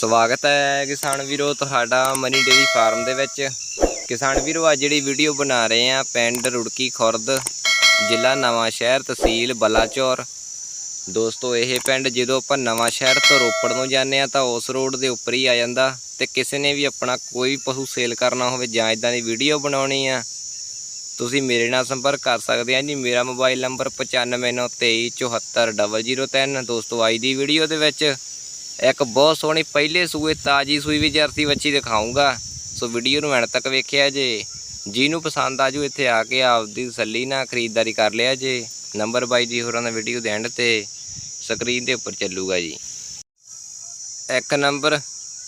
ਸਵਾਗਤ ਹੈ ਕਿਸਾਨ ਵੀਰੋ, ਤੁਹਾਡਾ ਮਨੀ ਡੇਰੀ ਫਾਰਮ ਦੇ ਵਿੱਚ। ਕਿਸਾਨ ਵੀਰੋ, ਅੱਜ ਜਿਹੜੀ ਵੀਡੀਓ ਬਣਾ ਰਹੇ ਆ ਪਿੰਡ ਰੁੜਕੀ ਖੁਰਦ, ਜ਼ਿਲ੍ਹਾ ਨਵਾਂ ਸ਼ਹਿਰ ਤਹਿਸੀਲ ਬਲਾਚੌਰ। ਦੋਸਤੋ, ਇਹ ਪਿੰਡ ਜਦੋਂ ਆਪਾਂ ਨਵਾਂ ਸ਼ਹਿਰ ਤੋਂ ਰੋਪੜ ਨੂੰ ਜਾਂਦੇ ਆ ਤਾਂ ਉਸ ਰੋਡ ਦੇ ਉੱਪਰ ਹੀ ਆ ਜਾਂਦਾ। ਤੇ ਕਿਸੇ ਨੇ ਵੀ ਆਪਣਾ ਕੋਈ ਪਸ਼ੂ ਸੇਲ ਕਰਨਾ ਹੋਵੇ ਜਾਂ ਇਦਾਂ ਦੀ ਵੀਡੀਓ ਬਣਾਉਣੀ ਆ, ਤੁਸੀਂ ਮੇਰੇ ਨਾਲ ਸੰਪਰਕ ਕਰ ਸਕਦੇ ਆ ਜੀ। ਮੇਰਾ ਮੋਬਾਈਲ ਨੰਬਰ 9593744003 ਦੋਸਤੋ, ਅੱਜ ਦੀ ਵੀਡੀਓ ਦੇ ਵਿੱਚ ਇੱਕ ਬਹੁਤ ਸੋਹਣੀ ਪਹਿਲੇ ਸੂਏ ਤਾਜੀ ਸੂਈ ਵੀ ਜਰਸੀ ਬੱਚੀ ਦਿਖਾਉਂਗਾ ਸੋ ਵੀਡੀਓ ਨੂੰ ਐਂਡ ਤੱਕ ਵੇਖਿਆ ਜੇ। ਜਿਹਨੂੰ ਪਸੰਦ ਆਜੂ ਇੱਥੇ ਆ ਕੇ ਆਪਦੀ ਤਸੱਲੀ ਨਾਲ ਖਰੀਦਦਾਰੀ ਕਰ ਲਿਆ ਜੇ। ਨੰਬਰ ਬਾਈ ਜੀ ਹੋਰਾਂ ਦਾ ਵੀਡੀਓ ਦੇ ਐਂਡ ਤੇ ਸਕਰੀਨ ਦੇ ਉੱਪਰ ਚੱਲੂਗਾ ਜੀ। ਇੱਕ ਨੰਬਰ,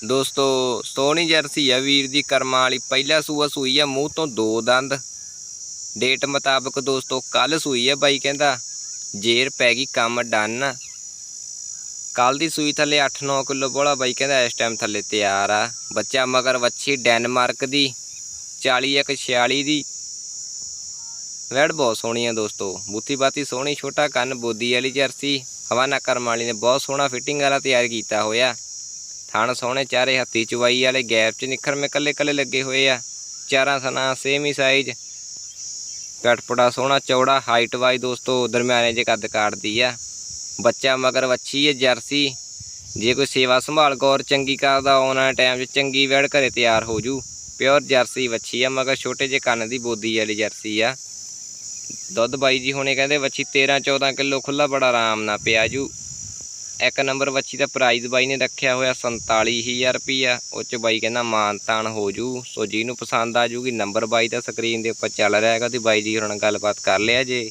ਦੋਸਤੋ, ਸੋਹਣੀ ਜਰਸੀ ਆ ਵੀਰ ਦੀ, ਕਰਮਾਂ ਵਾਲੀ। ਪਹਿਲਾ ਸੂਆ ਸੂਈ ਆ ਮੂੰਹ ਤੋਂ ਦੋ ਦੰਦ। ਡੇਟ ਮੁਤਾਬਕ ਦੋਸਤੋ ਕੱਲ ਸੂਈ ਆ ਬਾਈ ਕਹਿੰਦਾ। ਜੇਰ ਪੈ ਗਈ, ਕੰਮ ਡਨ। ਕੱਲ ਦੀ ਸੂਈ ਥੱਲੇ 8-9 ਕਿਲੋ ਬੋਲਾ ਬਾਈ ਕਹਿੰਦਾ ਇਸ ਟਾਈਮ ਥੱਲੇ ਤਿਆਰ ਆ। ਬੱਚਾ ਮਗਰ ਵੱਛੀ ਡੈਨਮਾਰਕ ਦੀ 4146 ਦੀ। ਵੈੜ ਬਹੁਤ ਸੋਹਣੀ ਆ ਦੋਸਤੋ। ਬੁੱਤੀ ਬਾਤੀ ਸੋਹਣੀ, ਛੋਟਾ ਕੰਨ, ਬੋਦੀ ਵਾਲੀ ਜਰਸੀ। ਹਵਾਨਾ ਕਰਮ ਵਾਲੀ ਨੇ ਬਹੁਤ ਸੋਹਣਾ ਫਿਟਿੰਗ ਵਾਲਾ ਤਿਆਰ ਕੀਤਾ ਹੋਇਆ। ਥਣ ਸੋਹਣੇ, ਚਾਰੇ ਹੱਥੀ ਚਵਾਈ ਵਾਲੇ, ਗੈਪ 'ਚ ਨਿਖਰ ਮੇ ਕੱਲੇ ਕੱਲੇ ਲੱਗੇ ਹੋਏ ਆ। ਚਾਰਾਂ ਸਨਾ ਸੇਮ ਹੀ ਸਾਈਜ਼ ਪਟਪੜਾ ਸੋਹਣਾ ਚੌੜਾ ਹਾਈਟ ਵਾਈ ਦੋਸਤੋ, ਦਰਮਿਆਨੇ ਜੇ ਕੱਦ ਕਾਟਦੀ ਆ। ਬੱਚਾ ਮਗਰ ਵੱਛੀ ਹੈ, ਜਰਸੀ। ਜੇ ਕੋਈ ਸੇਵਾ ਸੰਭਾਲ ਗੌਰ ਚੰਗੀ ਕਰਦਾ ਆਉਣ ਵਾਲੇ ਟਾਈਮ 'ਚ ਚੰਗੀ ਵੈੜ ਘਰੇ ਤਿਆਰ ਹੋ ਜੂ। ਪਿਓਰ ਜਰਸੀ ਵੱਛੀ ਆ, ਮਗਰ ਛੋਟੇ ਜਿਹੇ ਕੰਨ ਦੀ ਬੋਦੀ ਵਾਲੀ ਜਰਸੀ ਆ। ਦੁੱਧ ਬਾਈ ਜੀ ਹੁਣੇ ਕਹਿੰਦੇ, ਵੱਛੀ 13 14 ਕਿਲੋ ਖੁੱਲਾ ਬੜਾ ਆਰਾਮ ਨਾਲ ਪਿਆ ਜੂ। ਇੱਕ ਨੰਬਰ ਵੱਛੀ ਦਾ ਪ੍ਰਾਈਜ਼ ਬਾਈ ਨੇ ਰੱਖਿਆ ਹੋਇਆ 47000 ਰੁਪਈਆ। ਉਹ ਚ ਬਾਈ ਕਹਿੰਦਾ ਮਾਨ ਤਾਨ ਹੋ ਜੂ। ਸੋ ਜਿਹਨੂੰ ਪਸੰਦ ਆ ਜੂਗੀ, ਨੰਬਰ ਬਾਈ ਦਾ ਸਕਰੀਨ ਦੇ ਉੱਪਰ ਚੱਲ ਰਿਹਾ ਹੈਗਾ ਤੇ ਬਾਈ ਜੀ ਹੁਣ ਗੱਲਬਾਤ ਕਰ ਲਿਆ ਜੇ।